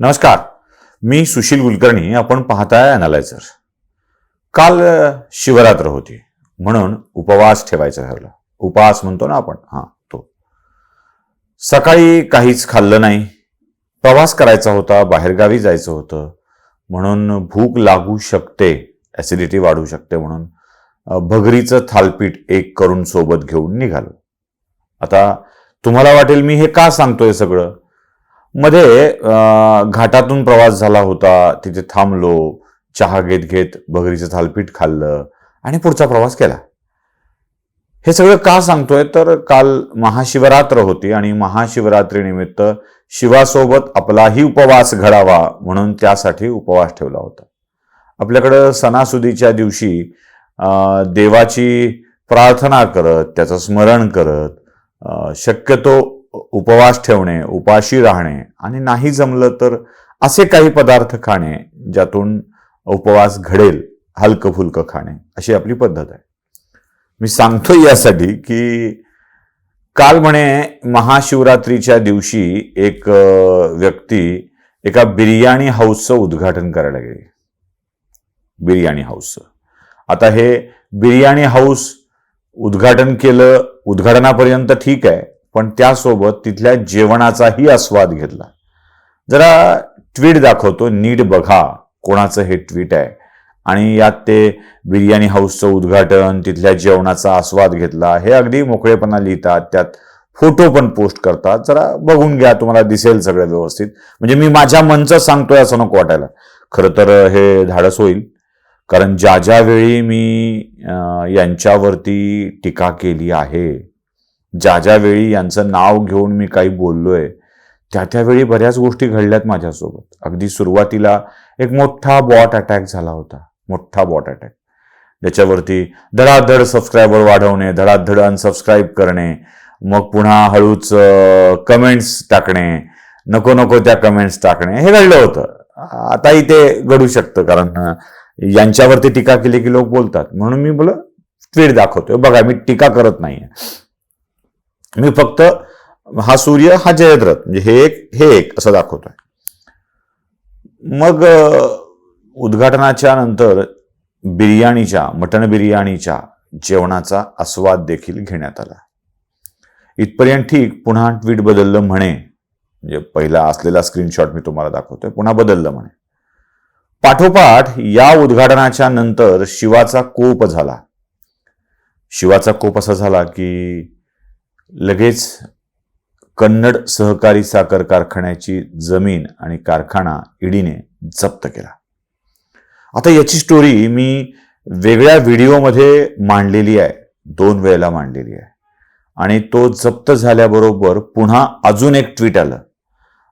नमस्कार. मी सुशील कुलकर्णी आपण पाहताय अनालायझर काल शिवरात्र होती. म्हणून उपवास ठेवायचा ठरला. उपवास म्हणतो ना आपण? हा तो. सकाळी काहीच खाल्लं नाही. प्रवास करायचा होता बाहेरगावी जायचं होतं. म्हणून भूक लागू शकते ऍसिडिटी वाढू शकते म्हणून भगरीचं थालपीठ एक करून सोबत घेऊन निघालो. आता तुम्हाला वाटेल मी हे का सांगतोय सगळं? मध्ये घाटातून प्रवास झाला होता. तिथे थांबलो चहा घेत घेत भगरीचं थालपीठ खाल्लं आणि पुढचा प्रवास केला. हे सगळं का सांगतोय? तर काल महाशिवरात्र होती आणि महाशिवरात्रीनिमित्त शिवासोबत आपलाही उपवास घडावा म्हणून त्यासाठी उपवास ठेवला होता. आपल्याकडं सणासुदीच्या दिवशी देवाची प्रार्थना करत त्याचं स्मरण करत शक्यतो उपवास ठेवणे उपाशी राहणे आणि नाही जमलं तर असे काही पदार्थ खाणे ज्यातून उपवास घडेल हलकं फुलकं खाणे. अशी आपली पद्धत आहे. मी सांगतो यासाठी की काल म्हणे महाशिवरात्रीच्या दिवशी एक व्यक्ती एका बिर्याणी हाऊसचं उद्घाटन करायला गेली. बिर्याणी हाऊसचं आता हे बिर्याणी हाऊस उद्घाटन केलं उद्घाटनापर्यंत ठीक आहे. पण त्यासोबत तिथल्या जेवणाचाही आस्वाद घेतला. जरा ट्विट दाखवतो नीट बघा कोणाचं हे ट्विट आहे. आणि यात ते बिर्याणी हाऊसचं उद्घाटन तिथल्या जेवणाचा आस्वाद घेतला. हे अगदी मोकळेपणा लिहितात त्यात फोटो पण पोस्ट करतात. जरा बघून घ्या तुम्हाला दिसेल सगळं व्यवस्थित. म्हणजे मी माझ्या मनचं सांगतोय असं नको वाटायला. खरं तर हे धाडस होईल. कारण ज्या ज्या वेळी मी यांच्यावरती टीका केली आहे ज्या ज्या वेळी यांचं नाव घेऊन मी काही बोललोय त्या त्यावेळी बऱ्याच गोष्टी घडल्यात माझ्यासोबत. अगदी सुरुवातीला एक मोठा बॉट अटॅक झाला होता. मोठा बॉट अटॅक ज्याच्यावरती धडाधड सबस्क्रायबर वाढवणे धडाधड अनसबस्क्राईब करणे मग पुन्हा हळूच कमेंट्स टाकणे नको नको त्या कमेंट्स टाकणे हे घडलं होतं. आताही ते घडू शकतं कारण यांच्यावरती टीका केली की लोक बोलतात. म्हणून मी बोल ट्विट दाखवतोय. बघा मी टीका करत नाहीये. मी फक्त हा सूर्य हा जयद्रथ म्हणजे हे एक हे एक असं दाखवतोय. मग उद्घाटनाच्या नंतर बिर्याणीच्या मटण बिर्याणीच्या जेवणाचा आस्वाद देखील घेण्यात आला. इथपर्यंत ठीक पुन्हा ट्विट बदललं म्हणे. म्हणजे पहिला असलेला स्क्रीनशॉट मी तुम्हाला दाखवतोय. पुन्हा बदललं म्हणे. पाठोपाठ या उद्घाटनाच्या नंतर शिवाचा कोप झाला. शिवाचा कोप असा झाला की लगेच कन्नड सहकारी साखर कारखान्याची जमीन आणि कारखाना ईडीने जप्त केला. आता याची स्टोरी मी वेगळ्या व्हिडिओमध्ये मांडलेली आहे. दोन वेळेला मांडलेली आहे. आणि तो जप्त झाल्याबरोबर पुन्हा अजून एक ट्विट आलं.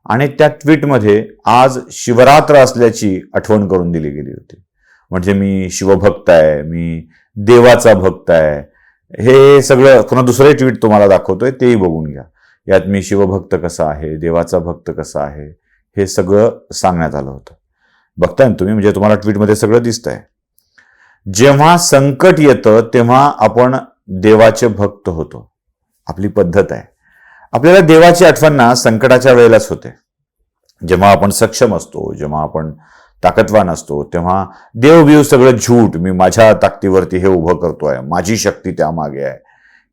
आणि त्या ट्विटमध्ये आज शिवरात्र असल्याची आठवण करून दिली गेली होती. म्हणजे मी शिवभक्त आहे मी देवाचा भक्त आहे हे सगळं पुन्हा दुसरे ट्विट तुम्हाला दाखवतोय तेही बघून घ्या. यात मी शिवभक्त कसा आहे देवाचा भक्त कसा आहे हे सगळं सांगण्यात आलं होतं. बघताय ना तुम्ही म्हणजे तुम्हाला ट्विटमध्ये सगळं दिसतंय. जेव्हा संकट येतं तेव्हा आपण देवाचे भक्त होतो. आपली पद्धत आहे. आपल्याला देवाची आठवण ना संकटाच्या वेळेलाच होते. जेव्हा आपण सक्षम असतो जेव्हा आपण ताकदवान असतो. तेव्हा देव बिव सगळं झूट मी माझ्या ताकदीवरती हे उभं करतोय. माझी शक्ती त्यामागे आहे.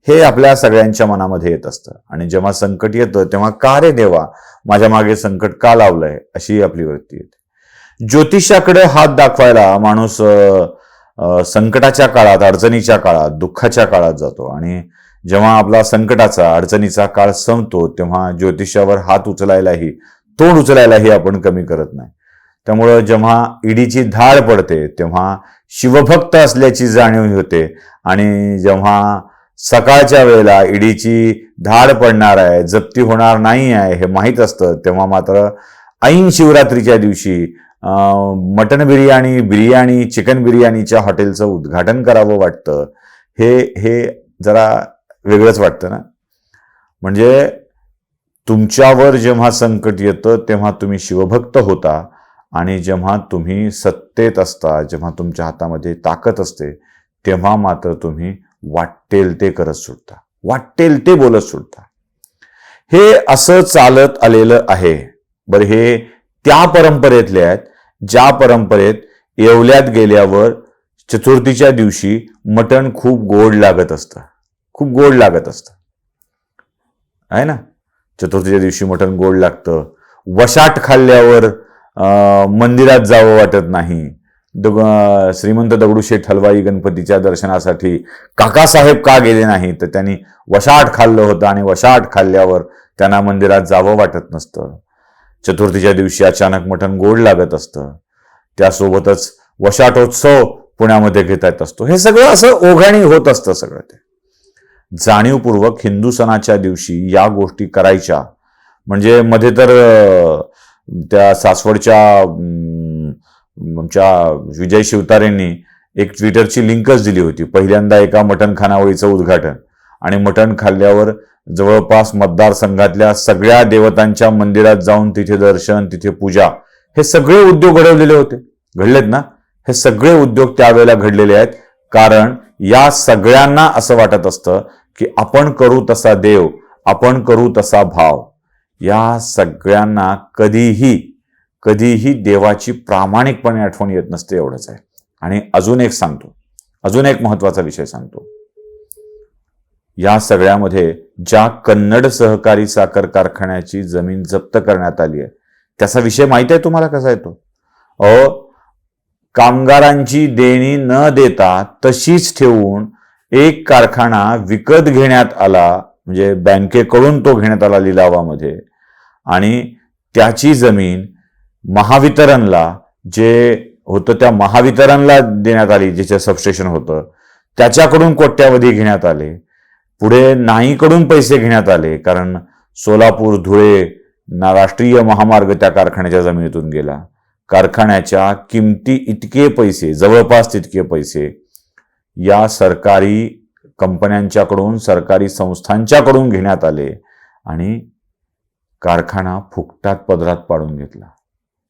हे आपल्या सगळ्यांच्या मनामध्ये येत असतं. आणि जेव्हा संकट येतं तेव्हा का रे देवा? माझ्या मागे संकट का लावलंय? अशी आपली वृत्ती येते. ज्योतिषाकडे हात दाखवायला माणूस संकटाच्या काळात अडचणीच्या काळात दुःखाच्या काळात जातो. आणि जेव्हा आपला संकटाचा अडचणीचा काळ संपतो तेव्हा ज्योतिषावर हात उचलायलाही तोंड उचलायलाही आपण कमी करत नाही. त्यामुळं जेव्हा ईडीची धाड पडते तेव्हा शिवभक्त असल्याची जाणीव होते आणि जेव्हा सकाळच्या वेळेला ईडीची धाड पडणार आहे जप्ती होणार नाही आहे हे माहीत असतं तेव्हा मात्र ऐन शिवरात्रीच्या दिवशी mutton mutton biryani biryani chicken बिर्याणीच्या हॉटेलचं उद्घाटन करावं वाटतं. हे हे जरा वेगळंच वाटतं ना? म्हणजे तुमच्यावर जेव्हा संकट येतं तेव्हा तुम्ही शिवभक्त होता आणि जेव्हा तुम्ही सत्तेत असता जेव्हा तुमच्या हातामध्ये ताकद असते तेव्हा मात्र तुम्ही वाटेल ते करत सुटता. वाटेल ते बोलत सुटता. हे असं चालत आलेलं आहे. बरं हे त्या परंपरेतले आहेत ज्या परंपरेत येवल्यात गेल्यावर चतुर्थीच्या दिवशी मटण खूप गोड लागत असतं. खूप गोड लागत असतं. आहे ना? चतुर्थीच्या दिवशी मटण गोड लागतं. वशाट खाल्ल्यावर मंदिरात जावं वाटत नाही. दग श्रीमंत दगडूशेठ हलवाई गणपतीच्या दर्शनासाठी काकासाहेब का गेले नाही तर त्यांनी वशाट खाल्लं होतं आणि वशाट खाल्ल्यावर त्यांना मंदिरात जावं वाटत नसतं. चतुर्थीच्या दिवशी अचानक मटण गोड लागत असतं. त्यासोबतच वशाटोत्सव पुण्यामध्ये घेता येत असतो. हे सगळं असं ओघाणी होत असतं सगळं ते. जाणीवपूर्वक हिंदू सणाच्या दिवशी या गोष्टी करायच्या. म्हणजे मध्ये तर त्या सासवडच्या आमच्या विजय शिवतारेंनी एक ट्विटरची लिंकच दिली होती. पहिल्यांदा एका मटण खानावळीचं उद्घाटन. आणि मटण खाल्ल्यावर जवळपास मतदारसंघातल्या सगळ्या देवतांच्या मंदिरात जाऊन तिथे दर्शन तिथे पूजा हे सगळे उद्योग घडवलेले होते. घडलेत ना? हे सगळे उद्योग त्यावेळेला घडलेले आहेत. कारण या सगळ्यांना असं वाटत असतं की आपण करू तसा देव आपण करू तसा भाव. या सगळ्यांना कधीही कधीही देवाची प्रामाणिकपणे आठवण येत नसते एवढंच आहे. आणि अजून एक सांगतो. अजून एक महत्त्वाचा विषय सांगतो. या सगळ्यामध्ये ज्या कन्नड सहकारी साखर कारखान्याची जमीन जप्त करण्यात आली आहे त्याचा विषय माहिती आहे तुम्हाला कसा येतो? अ कामगारांची देणी न देता तशीच ठेवून एक कारखाना विकत घेण्यात आला म्हणजे बँकेकडून तो घेण्यात आला लिलावामध्ये आणि त्याची जमीन महावितरणला जे होतं त्या महावितरणला देण्यात आली जिचं सबस्टेशन होतं. त्याच्याकडून कोट्यावधी घेण्यात आले. पुढे नाहीकडून पैसे घेण्यात आले कारण सोलापूर धुळे ना राष्ट्रीय महामार्ग त्या कारखान्याच्या जमिनीतून गेला. कारखान्याच्या किमती इतके पैसे जवळपास तितके पैसे या सरकारी कंपन्यांच्याकडून सरकारी संस्थांच्याकडून घेण्यात आले. आणि कारखाना फुकटात पदरात पाडून घेतला.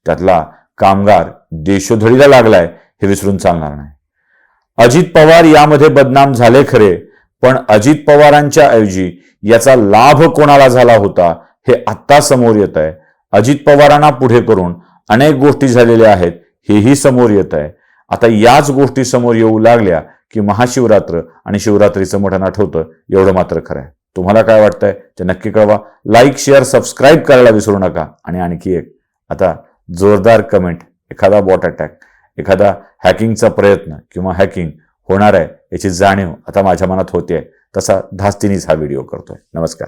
त्यातला कामगार देशोधडीला लागलाय हे विसरून चालणार नाही. अजित पवार यामध्ये बदनाम झाले खरे पण अजित पवारांच्या ऐवजी याचा लाभ कोणाला झाला होता हे आत्ता समोर येत आहे. अजित पवारांना पुढे करून अनेक गोष्टी झालेल्या आहेत हेही समोर येत आहे. आता याच गोष्टी समोर येऊ लागल्या की महाशिवरात्र आणि शिवरात्रीचं मोठं आठवतं एवढं मात्र खरं आहे. तुम्हाला काय वाटतंय ते नक्की कळवा. लाईक शेअर सबस्क्राईब करायला विसरू नका. आणि आणखी एक आता जोरदार कमेंट एखादा बॉट अटॅक एखादा हॅकिंगचा प्रयत्न किंवा हॅकिंग होणार आहे याची जाणीव आता माझ्या मनात होते तसा धास्तीनीच हा व्हिडिओ करतोय. नमस्कार.